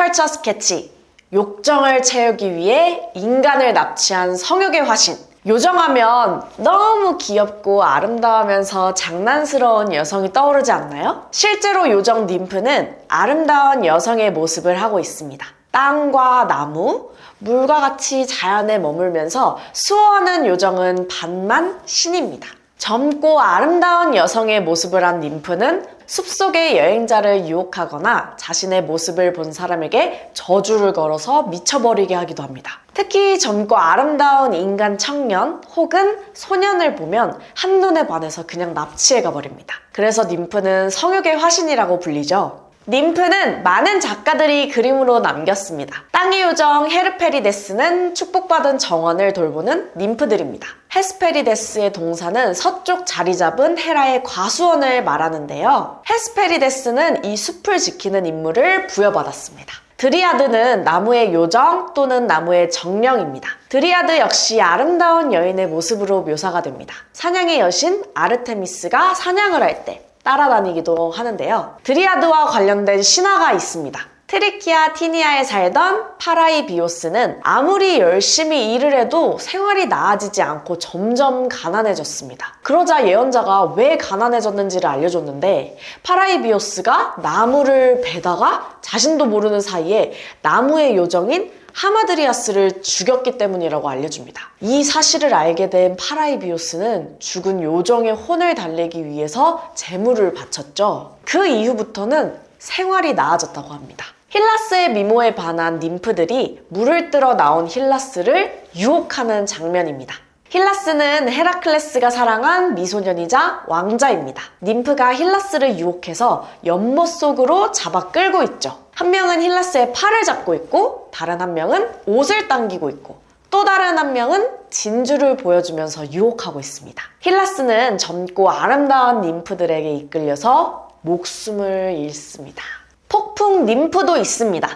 컬처 스케치 욕정을 채우기 위해 인간을 납치한 성욕의 화신 요정하면 너무 귀엽고 아름다우면서 장난스러운 여성이 떠오르지 않나요? 실제로 요정 님프는 아름다운 여성의 모습을 하고 있습니다. 땅과 나무, 물과 같이 자연에 머물면서 수호하는 요정은 반만 신입니다. 젊고 아름다운 여성의 모습을 한 님프는 숲속의 여행자를 유혹하거나 자신의 모습을 본 사람에게 저주를 걸어서 미쳐버리게 하기도 합니다. 특히 젊고 아름다운 인간 청년 혹은 소년을 보면 한눈에 반해서 그냥 납치해 가버립니다. 그래서 림프는 성욕의 화신이라고 불리죠. 림프는 많은 작가들이 그림으로 남겼습니다. 땅의 요정 헤르페리데스는 축복받은 정원을 돌보는 림프들입니다. 헤스페리데스의 동사는 서쪽 자리 잡은 헤라의 과수원을 말하는데요. 헤스페리데스는 이 숲을 지키는 임무를 부여받았습니다. 드리아드는 나무의 요정 또는 나무의 정령입니다. 드리아드 역시 아름다운 여인의 모습으로 묘사가 됩니다. 사냥의 여신 아르테미스가 사냥을 할 때 따라다니기도 하는데요. 드리아드와 관련된 신화가 있습니다. 트리키아 티니아에 살던 파라이비오스는 아무리 열심히 일을 해도 생활이 나아지지 않고 점점 가난해졌습니다. 그러자 예언자가 왜 가난해졌는지를 알려줬는데 파라이비오스가 나무를 베다가 자신도 모르는 사이에 나무의 요정인 하마드리아스를 죽였기 때문이라고 알려줍니다. 이 사실을 알게 된 파라이비오스는 죽은 요정의 혼을 달래기 위해서 재물을 바쳤죠. 그 이후부터는 생활이 나아졌다고 합니다. 힐라스의 미모에 반한 님프들이 물을 뜨러 나온 힐라스를 유혹하는 장면입니다. 힐라스는 헤라클레스가 사랑한 미소년이자 왕자입니다. 님프가 힐라스를 유혹해서 연못 속으로 잡아 끌고 있죠. 한 명은 힐라스의 팔을 잡고 있고 다른 한 명은 옷을 당기고 있고 또 다른 한 명은 진주를 보여주면서 유혹하고 있습니다. 힐라스는 젊고 아름다운 님프들에게 이끌려서 목숨을 잃습니다. 폭풍 림프도 있습니다.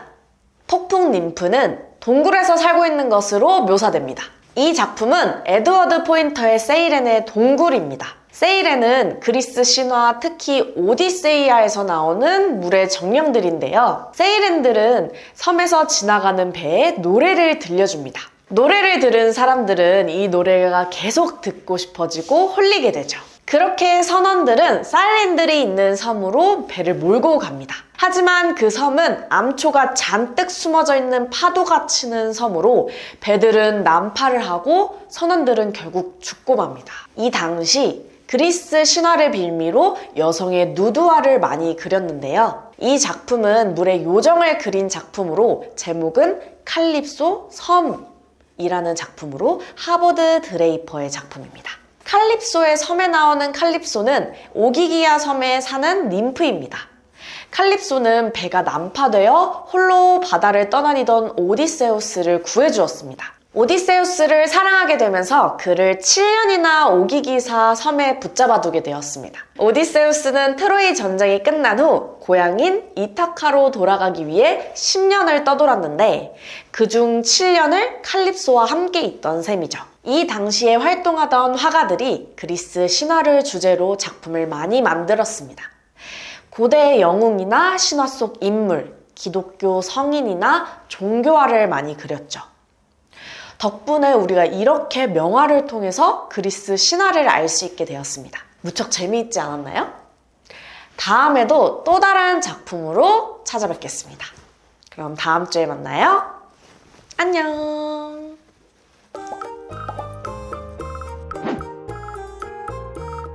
폭풍 림프는 동굴에서 살고 있는 것으로 묘사됩니다. 이 작품은 에드워드 포인터의 세이렌의 동굴입니다. 세이렌은 그리스 신화 특히 오디세이아에서 나오는 물의 정령들인데요. 세이렌들은 섬에서 지나가는 배에 노래를 들려줍니다. 노래를 들은 사람들은 이 노래가 계속 듣고 싶어지고 홀리게 되죠. 그렇게 선원들은 사일렌들이 있는 섬으로 배를 몰고 갑니다. 하지만 그 섬은 암초가 잔뜩 숨어져 있는 파도가 치는 섬으로 배들은 난파를 하고 선원들은 결국 죽고 맙니다. 이 당시 그리스 신화를 빌미로 여성의 누드화를 많이 그렸는데요. 이 작품은 물의 요정을 그린 작품으로 제목은 칼립소 섬이라는 작품으로 하버드 드레이퍼의 작품입니다. 칼립소의 섬에 나오는 칼립소는 오기기아 섬에 사는 림프입니다. 칼립소는 배가 난파되어 홀로 바다를 떠다니던 오디세우스를 구해주었습니다. 오디세우스를 사랑하게 되면서 그를 7년이나 오기기사 섬에 붙잡아 두게 되었습니다. 오디세우스는 트로이 전쟁이 끝난 후 고향인 이타카로 돌아가기 위해 10년을 떠돌았는데 그중 7년을 칼립소와 함께 있던 셈이죠. 이 당시에 활동하던 화가들이 그리스 신화를 주제로 작품을 많이 만들었습니다. 고대 영웅이나 신화 속 인물, 기독교 성인이나 종교화를 많이 그렸죠. 덕분에 우리가 이렇게 명화를 통해서 그리스 신화를 알 수 있게 되었습니다. 무척 재미있지 않았나요? 다음에도 또 다른 작품으로 찾아뵙겠습니다. 그럼 다음 주에 만나요. 안녕!